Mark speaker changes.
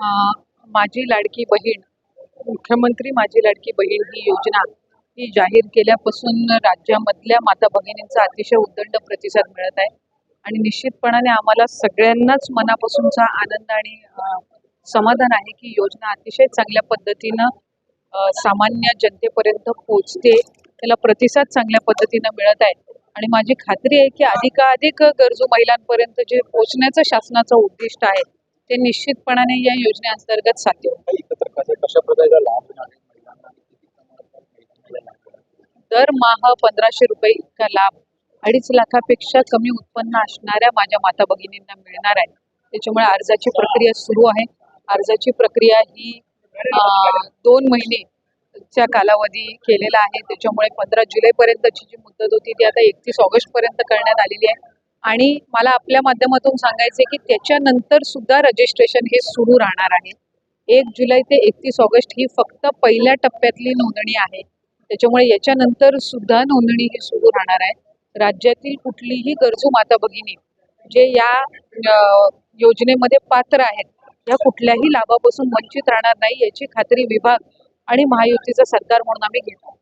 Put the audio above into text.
Speaker 1: माझी लाडकी बहीण मुख्यमंत्री माझी लाडकी बहीण ही योजना ही जाहीर केल्यापासून राज्यामधल्या माता भगिनींचा अतिशय उदंड प्रतिसाद मिळत आहे. आणि निश्चितपणाने आम्हाला सगळ्यांनाच मनापासूनचा आनंद आणि समाधान आहे की योजना अतिशय चांगल्या पद्धतीनं सामान्य जनतेपर्यंत पोचते त्याला प्रतिसाद चांगल्या पद्धतीनं मिळत आहे. आणि माझी खात्री आहे की अधिकाधिक गरजू महिलांपर्यंत जे पोचण्याचं शासनाचं उद्दिष्ट आहे ते निश्चितपणाने या योजनेअंतर्गत साध्य? दरमहा पंधराशे रुपये इतका लाभ अडीच लाखापेक्षा कमी उत्पन्न असणाऱ्या माझ्या माता भगिनींना मिळणार आहे. त्याच्यामुळे अर्जाची प्रक्रिया सुरू आहे. अर्जाची प्रक्रिया ही दोन महिने च्या कालावधी केलेला आहे. त्याच्यामुळे पंधरा जुलैपर्यंतची जी मुदत होती ती आता एकतीस ऑगस्टपर्यंत करण्यात आलेली आहे. आणि मला आपल्या माध्यमातून सांगायचे की त्याच्यानंतर सुद्धा रजिस्ट्रेशन हे सुरू राहणार आहे. एक जुलै ते एकतीस ऑगस्ट ही फक्त पहिल्या टप्प्यातली नोंदणी आहे. त्याच्यामुळे याच्यानंतर सुद्धा नोंदणी ही सुरू राहणार आहे. राज्यातील कुठलीही गरजू माता भगिनी जे या योजनेमध्ये पात्र आहेत या कुठल्याही लाभापासून वंचित राहणार नाही याची खात्री विभाग आणि महायुतीचा सरकार म्हणून आम्ही घेतो.